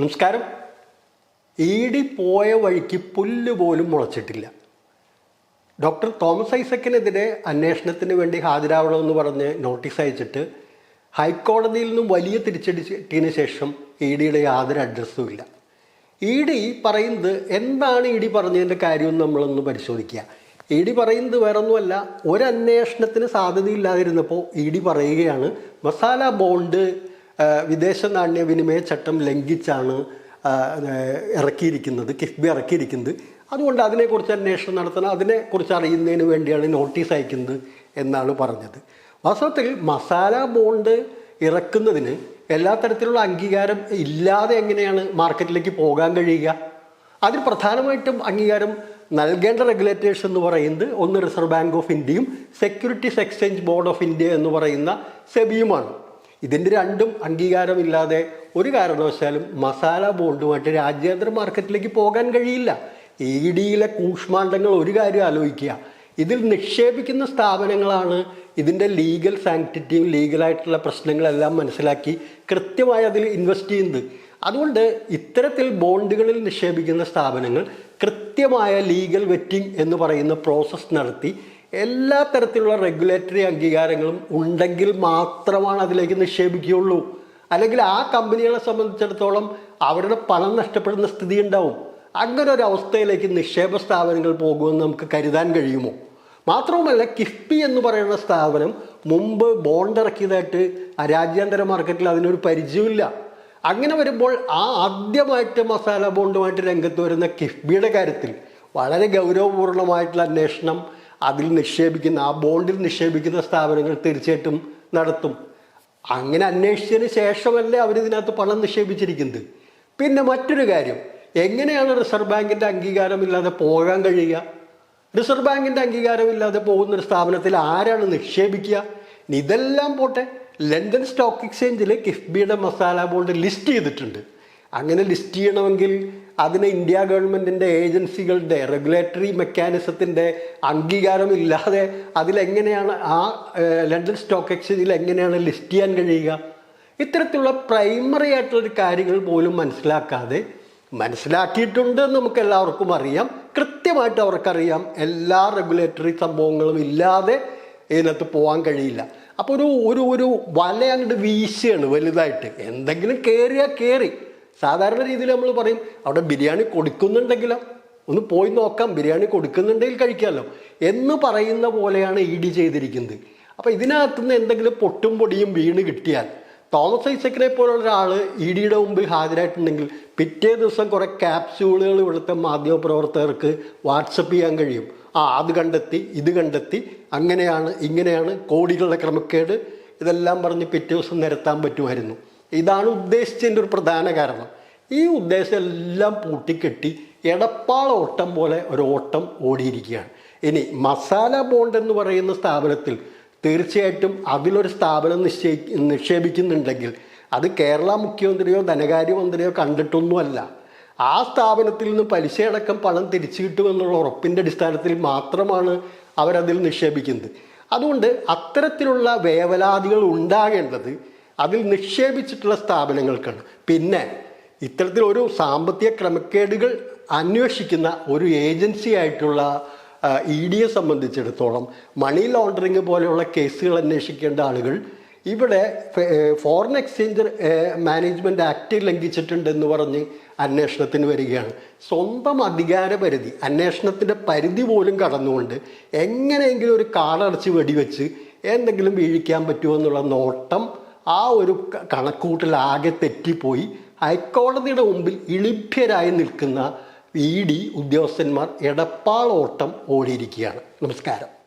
നമസ്കാരം. ഈടി പോയ വഴിക്ക് പുല്ല് പോലും മുളച്ചിട്ടില്ല. ഡോക്ടർ തോമസ് ഐസക്കിനെതിരെ അന്വേഷണത്തിന് വേണ്ടി ഹാജരാവണമെന്ന് പറഞ്ഞ് നോട്ടീസ് അയച്ചിട്ട് ഹൈക്കോടതിയിൽ നിന്നും വലിയ തിരിച്ചടിച്ചിട്ടതിന് ശേഷം ഇ ഡിയുടെ യാതൊരു അഡ്രസ്സും ഇല്ല. ഇ ഡി പറയുന്നത് എന്താണ് ഇ ഡി പറഞ്ഞതിന്റെ കാര്യം നമ്മളൊന്ന് പരിശോധിക്കുക. ഇ ഡി പറയുന്നത് വേറൊന്നുമല്ല ഒരു അന്വേഷണത്തിന് സാധ്യതയില്ലാതിരുന്നപ്പോൾ ഇ ഡി പറയുകയാണ് മസാല ബോണ്ട് വിദേശ നാണ്യ വിനിമയ ചട്ടം ലംഘിച്ചാണ് ഇറക്കിയിരിക്കുന്നത് കിഫ്ബി ഇറക്കിയിരിക്കുന്നത്. അതുകൊണ്ട് അതിനെക്കുറിച്ച് അന്വേഷണം നടത്തണം അതിനെക്കുറിച്ച് അറിയുന്നതിന് വേണ്ടിയാണ് നോട്ടീസ് അയക്കുന്നത് എന്നാണ് പറഞ്ഞത്. വാസ്തവത്തിൽ മസാല ബോണ്ട് ഇറക്കുന്നതിന് എല്ലാ തരത്തിലുള്ള അംഗീകാരം ഇല്ലാതെ എങ്ങനെയാണ് മാർക്കറ്റിലേക്ക് പോകാൻ കഴിയുക? അതിൽ പ്രധാനമായിട്ടും അംഗീകാരം നൽകേണ്ട റെഗുലേറ്റേഴ്സ് എന്ന് പറയുന്നത് ഒന്ന് റിസർവ് ബാങ്ക് ഓഫ് ഇന്ത്യയും securities exchange board of India എന്ന് പറയുന്ന സെബിയുമാണ്. ഇതിന്റെ രണ്ടും അംഗീകാരമില്ലാതെ ഒരു കാരണവശാലും മസാല ബോണ്ടുമായിട്ട് രാജ്യാന്തര മാർക്കറ്റിലേക്ക് പോകാൻ കഴിയില്ല. ഇ ഡിയിലെ കൂഷ്മാണ്ഡങ്ങൾ ഒരു കാര്യം ആലോചിക്കുക. ഇതിൽ നിക്ഷേപിക്കുന്ന സ്ഥാപനങ്ങളാണ് ഇതിന്റെ ലീഗൽ സാങ്ക്ടിറ്റിയും ലീഗലായിട്ടുള്ള പ്രശ്നങ്ങളെല്ലാം മനസ്സിലാക്കി കൃത്യമായി അതിൽ ഇൻവെസ്റ്റ് ചെയ്യുന്നത്. അതുകൊണ്ട് ഇത്തരത്തിൽ ബോണ്ടുകളിൽ നിക്ഷേപിക്കുന്ന സ്ഥാപനങ്ങൾ കൃത്യമായ ലീഗൽ വെറ്റിംഗ് എന്ന് പറയുന്ന പ്രോസസ്സ് നടത്തി എല്ലാ തരത്തിലുള്ള റെഗുലേറ്ററി അംഗീകാരങ്ങളും ഉണ്ടെങ്കിൽ മാത്രമാണ് അതിലേക്ക് നിക്ഷേപിക്കുകയുള്ളൂ. അല്ലെങ്കിൽ ആ കമ്പനികളെ സംബന്ധിച്ചിടത്തോളം അവരുടെ പണം നഷ്ടപ്പെടുന്ന സ്ഥിതി ഉണ്ടാവും. അങ്ങനെ ഒരു അവസ്ഥയിലേക്ക് നിക്ഷേപ സ്ഥാപനങ്ങൾ പോകുമെന്ന് നമുക്ക് കരുതാൻ കഴിയുമോ? മാത്രവുമല്ല കിഫ്ബി എന്ന് പറയുന്ന സ്ഥാപനം മുമ്പ് ബോണ്ട് ഇറക്കിയതായിട്ട് രാജ്യാന്തര മാർക്കറ്റിൽ അതിനൊരു പരിചയമില്ല അങ്ങനെ വരുമ്പോൾ ആ ആദ്യമായിട്ട് മസാല ബോണ്ടുമായിട്ട് രംഗത്ത് വരുന്ന കിഫ്ബിയുടെ കാര്യത്തിൽ വളരെ ഗൗരവപൂർണമായിട്ടുള്ള അന്വേഷണം അതിൽ നിക്ഷേപിക്കുന്ന ആ ബോണ്ടിൽ നിക്ഷേപിക്കുന്ന സ്ഥാപനങ്ങൾ തീർച്ചയായിട്ടും നടത്തും. അങ്ങനെ അന്വേഷിച്ചതിന് ശേഷമല്ലേ അവരിതിനകത്ത് പണം നിക്ഷേപിച്ചിരിക്കുന്നത്. പിന്നെ മറ്റൊരു കാര്യം എങ്ങനെയാണ് റിസർവ് ബാങ്കിന്റെ അംഗീകാരമില്ലാതെ പോകാൻ കഴിയുക? റിസർവ് ബാങ്കിന്റെ അംഗീകാരമില്ലാതെ പോകുന്ന ഒരു സ്ഥാപനത്തിൽ ആരാണ് നിക്ഷേപിക്കുക? ഇതെല്ലാം പോട്ടെ ലണ്ടൻ സ്റ്റോക്ക് എക്സ്ചേഞ്ചിൽ കിഫ്ബിയുടെ മസാല ബോണ്ട് ലിസ്റ്റ് ചെയ്തിട്ടുണ്ട്. അങ്ങനെ ലിസ്റ്റ് ചെയ്യണമെങ്കിൽ അതിന് ഇന്ത്യ ഗവൺമെന്റിന്റെ ഏജൻസികളുടെ റെഗുലേറ്ററി മെക്കാനിസത്തിന്റെ അംഗീകാരമില്ലാതെ അതിലെങ്ങനെയാണ് ആ ലണ്ടൻ സ്റ്റോക്ക് എക്സ്ചേഞ്ചിൽ എങ്ങനെയാണ് ലിസ്റ്റ് ചെയ്യാൻ കഴിയുക? ഇത്തരത്തിലുള്ള പ്രൈമറി ആയിട്ടുള്ളൊരു കാര്യങ്ങൾ പോലും മനസ്സിലാക്കാതെ മനസ്സിലാക്കിയിട്ടുണ്ട് നമുക്ക് എല്ലാവർക്കും അറിയാം. കൃത്യമായിട്ട് അവർക്കറിയാം എല്ലാ റെഗുലേറ്ററി സംഭവങ്ങളും ഇല്ലാതെ ഇതിനകത്ത് പോകാൻ കഴിയില്ല. അപ്പോൾ ഒരു ഒരു ഒരു വല അങ്ങോട്ട് വീശുകയാണ് വലുതായിട്ട്. എന്തെങ്കിലും കയറിയാൽ കയറി സാധാരണ രീതിയിൽ നമ്മൾ പറയും അവിടെ ബിരിയാണി കൊടുക്കുന്നുണ്ടെങ്കിലോ? ഒന്ന് പോയി നോക്കാം ബിരിയാണി കൊടുക്കുന്നുണ്ടെങ്കിൽ കഴിക്കാമല്ലോ എന്ന് പറയുന്ന പോലെയാണ് ഇ ഡി ചെയ്തിരിക്കുന്നത്. അപ്പോൾ ഇതിനകത്തുനിന്ന് എന്തെങ്കിലും പൊട്ടും പൊടിയും വീണ് കിട്ടിയാൽ തോമസ് ഐസക്കിനെ പോലുള്ള ഒരാൾ ഇ ഡിയുടെ മുമ്പിൽ ഹാജരായിട്ടുണ്ടെങ്കിൽ പിറ്റേ ദിവസം കുറേ ക്യാപ്സ്യൂളുകൾ ഇവിടുത്തെ മാധ്യമപ്രവർത്തകർക്ക് വാട്സപ്പ് ചെയ്യാൻ കഴിയും. ആ അത് കണ്ടെത്തി ഇത് കണ്ടെത്തി അങ്ങനെയാണ് ഇങ്ങനെയാണ് കോടികളുടെ ക്രമക്കേട്. ഇതെല്ലാം പറഞ്ഞ് പിറ്റേ ദിവസം നിരത്താൻ പറ്റുമായിരുന്നു. ഇതാണ് ഉദ്ദേശിച്ചതിന്റെ ഒരു പ്രധാന കാരണം. ഈ ഉദ്ദേശം എല്ലാം പൂട്ടിക്കെട്ടി എടപ്പാൾ ഓട്ടം പോലെ ഒരു ഓട്ടം ഓടിയിരിക്കുകയാണ്. ഇനി മസാല ബോണ്ട് എന്ന് പറയുന്ന സ്ഥാപനത്തിൽ തീർച്ചയായിട്ടും അതിലൊരു സ്ഥാപനം നിശ്ചയി നിക്ഷേപിക്കുന്നുണ്ടെങ്കിൽ അത് കേരള മുഖ്യമന്ത്രിയോ ധനകാര്യമന്ത്രിയോ കണ്ടിട്ടൊന്നുമല്ല. ആ സ്ഥാപനത്തിൽ നിന്ന് പലിശയടക്കം പണം തിരിച്ചു കിട്ടുമെന്നുള്ള ഉറപ്പിന്റെ അടിസ്ഥാനത്തിൽ മാത്രമാണ് അവരതിൽ നിക്ഷേപിക്കുന്നത്. അതുകൊണ്ട് അത്തരത്തിലുള്ള വേവലാതികൾ ഉണ്ടാകേണ്ടത് അതിൽ നിക്ഷേപിച്ചിട്ടുള്ള സ്ഥാപനങ്ങൾക്കാണ്. പിന്നെ ഇത്തരത്തിൽ ഒരു സാമ്പത്തിക ക്രമക്കേടുകൾ അന്വേഷിക്കുന്ന ഒരു ഏജൻസി ആയിട്ടുള്ള ഇ ഡിയെ സംബന്ധിച്ചിടത്തോളം മണി ലോണ്ടറിങ് പോലെയുള്ള കേസുകൾ അന്വേഷിക്കേണ്ട ആളുകൾ ഇവിടെ ഫോറിൻ എക്സ്ചേഞ്ച് മാനേജ്മെന്റ് ആക്ട് ലംഘിച്ചിട്ടുണ്ടെന്ന് പറഞ്ഞ് അന്വേഷണത്തിന് വരികയാണ്. സ്വന്തം അധികാരപരിധി അന്വേഷണത്തിന്റെ പരിധി പോലും കടന്നുകൊണ്ട് എങ്ങനെയെങ്കിലും ഒരു കാടടച്ച് വെടിവെച്ച് എന്തെങ്കിലും വീഴിക്കാൻ പറ്റുമോ എന്നുള്ള നോട്ടം ആ ഒരു കണക്കൂട്ടിൽ ആകെ തെറ്റിപ്പോയി. ഹൈക്കോടതിയുടെ മുമ്പിൽ ഇളിഭ്യരായി നിൽക്കുന്ന ഇ ഡി ഉദ്യോഗസ്ഥന്മാർ എടപ്പാളോട്ടം ഓടിയിരിക്കുകയാണ്. നമസ്കാരം.